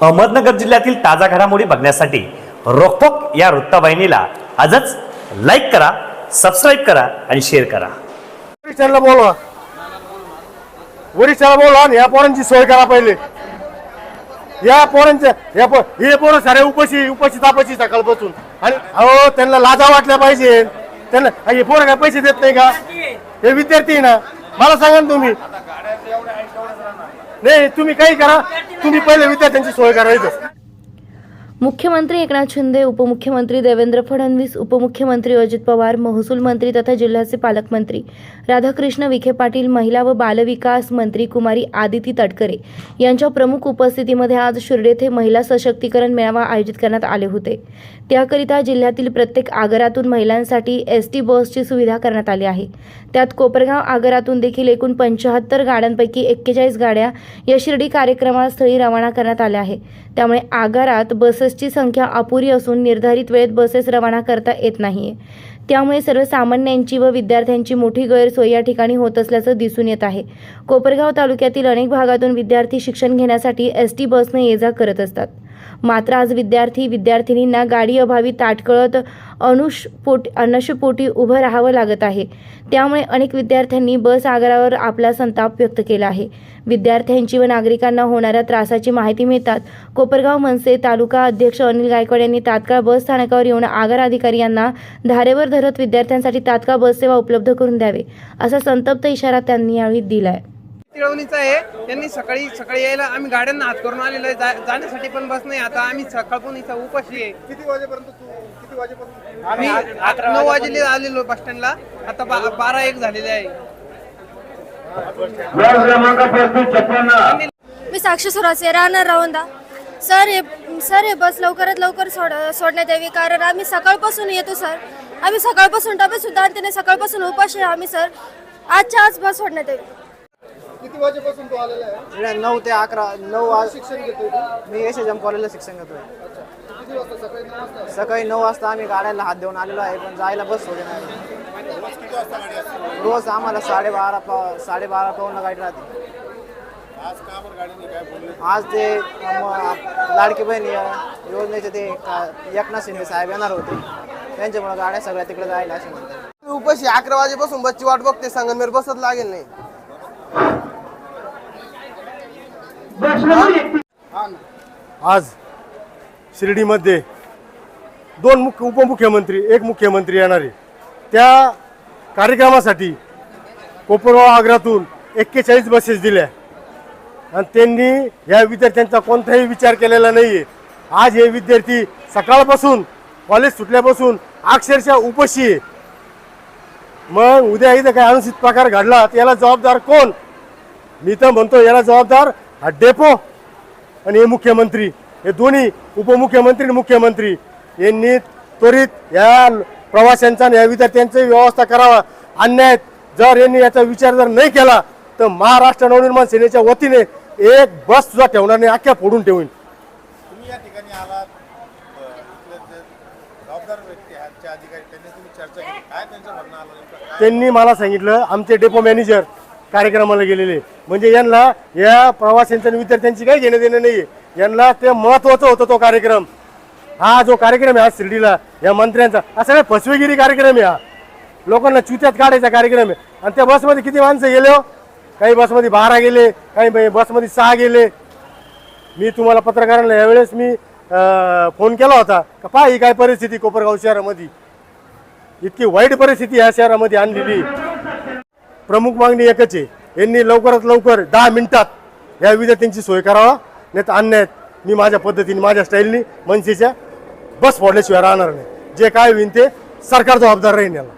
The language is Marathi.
अहमदनगर जिल्ह्यातील ताजा घडामोडी बघण्यासाठी रोखोक या वृत्तवाहिनीला आजच लाईक करा सबस्क्राईब करा आणि शेअर करा. वरिष्ठांना बोलवा. वरिष्ठाला बोलवा आणि या पोरांची सोय करा पहिले. या पोरांच्या या पो हे पोरं सारे उपाशी उपाशी तापाशी सकाळपासून आणि अहो त्यांना लाजा वाटल्या पाहिजे. त्यांना हे पोरं काय पैसे देत नाही का? हे विद्यार्थी ना. मला सांगा ना तुम्ही. नाही तुम्ही काही करा. तुम्ही पहिले विद्यार्थ्यांची सोय करायचं. मुख्यमंत्री एकनाथ शिंदे उपमुख्यमंत्री देवेंद्र फडणवीस उपमुख्यमंत्री अजित पवार महसूल मंत्री तथा जिल्ह्याचे पालकमंत्री राधाकृष्ण विखे पाटील महिला व बालविकास मंत्री कुमारी आदिती तटकरे यांच्या प्रमुख उपस्थितीमध्ये आज शिर्डी येथे महिला सशक्तीकरण मेळावा आयोजित करण्यात आले होते. त्याकरिता जिल्ह्यातील प्रत्येक आगारातून महिलांसाठी एस टी बसची सुविधा करण्यात आली आहे. त्यात कोपरगाव आगारातून देखील एकूण पंचाहत्तर गाड्यांपैकी एक्केचाळीस गाड्या या शिर्डी कार्यक्रमास्थळी रवाना करण्यात आल्या आहे त्यामुळे आगारात बसेसची संख्या अपुरी असून निर्धारित वेळेत बसेस रवाना करता येत नाहीये. त्यामुळे सर्वसामान्यांची व विद्यार्थ्यांची मोठी गैरसोय या ठिकाणी होत असल्याचं दिसून येत आहे. कोपरगाव तालुक्यातील अनेक भागातून विद्यार्थी शिक्षण घेण्यासाठी एस टी बसने ये जा करत असतात. मात्र आज विद्यार्थी विद्यार्थिनींना गाडी अभावी ताटकळत अनुषपोटी अनशपोटी उभं राहावं लागत आहे. त्यामुळे अनेक विद्यार्थ्यांनी बस आगारावर आपला संताप व्यक्त केला आहे. विद्यार्थ्यांची व नागरिकांना होणाऱ्या त्रासाची माहिती मिळतात. कोपरगाव मनसे तालुका अध्यक्ष अनिल गायकवाड यांनी तात्काळ बस स्थानकावर येऊन आगार अधिकारी यांना धारेवर धरत विद्यार्थ्यांसाठी तात्काळ बस सेवा उपलब्ध करून द्यावे असा संतप्त इशारा त्यांनी यावेळी दिलाय. तिळवणीचा आहे. त्यांनी सकाळी सकाळी यायला आम्ही गाड्यांना हात करून आलेलो आहे. जा- जाण्यासाठी पण बस नाही. आता आम्ही सकाळपासून इथं उपाशी आहे. किती वाजेपर्यंत तू किती वाजेपर्यंत आम्ही आता नऊ वाजेले आलेलो बस स्टँडला. आता बा- बारा एक झालेले आहे. मी साक्षी सुराचे राहणार राहुंदा सर हे सर हे बस लवकरात लवकर सोड सोडण्यात यावी कारण आम्ही सकाळपासून येतो सर. आम्ही सकाळपासून डबे सुद्धा आणते नाही सकाळपासून उपाशी आहे आम्ही सर. आजच्या आज बस सोडण्यात यावी. किती वाजेपासून तू आलेला आहे? इकडे नऊ ते अकरा नऊ वाज शिक्षण घेतोय तू मी एस एच एम कॉलेजला शिक्षण घेतोय. किती वाजता? सकाळी नऊ वाजता? सकाळी नऊ वाजता आम्ही गाड्याला हात देऊन आलेलो आहे पण जायला बस सोडे नाही. रोज आम्हाला साडेबारा पा साडेबारा पाऊन गाडी राहते. आज ते म- लाडकी बहीण या- योजनेचे ते का- एकनाथ शिंदे साहेब येणार होते. त्यांच्यामुळे गाड्या सगळ्या तिकडे जायला असे म्हणतात. उपाशी अकरा वाजेपासून बसची वाट बघते संगमेर बसत लागेल नाही. आज शिर्डीमध्ये दोन मुख्य उपमुख्यमंत्री एक मुख्यमंत्री येणार. त्या कार्यक्रमासाठी कोपरगाव आग्रातून एक्केचाळीस बसेस दिल्या. आणि त्यांनी या विद्यार्थ्यांचा कोणताही विचार केलेला नाही आज हे विद्यार्थी सकाळपासून कॉलेज सुटल्यापासून अक्षरशः उपशी आहे. मग उद्या इथं काय अनुचित प्रकार घडला तर याला जबाबदार कोण? मी तर म्हणतो याला जबाबदार हा डेपो आणि हे मुख्यमंत्री. हे दोन्ही उपमुख्यमंत्री आणि मुख्यमंत्री. यांनी त्वरित या प्रवाशांचा आणि या विद्यार्थ्यांची व्यवस्था करावा. अन्याय जर यांनी याचा विचार जर नाही केला तर महाराष्ट्र नवनिर्माण सेनेच्या वतीने एक बस सुद्धा ठेवणार नाही अख्ख्या फोडून ठेवून. तुम्ही या ठिकाणी आलात अ, इथले जे जबाबदार व्यक्ती आहेत जे अधिकारी त्यांनी तुम्ही चर्चा केली काय त्यांचं म्हणणं आलं नेमकं काय त्यांनी मला सांगितलं आमचे डेपो मॅनेजर कार्यक्रमाला गेलेले. म्हणजे यांना या प्रवाशांच्या विद्यार्थ्यांची काही घेणं देणं नाही यांना ते महत्वाचं होतं तो कार्यक्रम. हा जो कार्यक्रम आहे हा शिर्डीला या मंत्र्यांचा हा सगळ्या फसवेगिरी कार्यक्रम आहे हा. लोकांना चुत्यात काढायचा कार्यक्रम आहे. आणि त्या बसमध्ये किती माणसं गेले हो? काही बसमध्ये बारा गेले काही बसमध्ये सहा गेले. मी तुम्हाला पत्रकारांना यावेळेस मी फोन केला होता का पहा ही काय परिस्थिती कोपरगाव शहरामध्ये. इतकी वाईट परिस्थिती या शहरामध्ये आणलेली प्रमुख मागणी एकच आहे. यांनी लवकरात लवकर दहा मिनिटात या विद्यार्थ्यांची सोय करावा. नाही तर अन्याय मी माझ्या पद्धतीने माझ्या स्टाईलनी मनसेच्या बस फोडल्याशिवाय राहणार नाही. जे काय होईन ते सरकार जबाबदार राहील याला.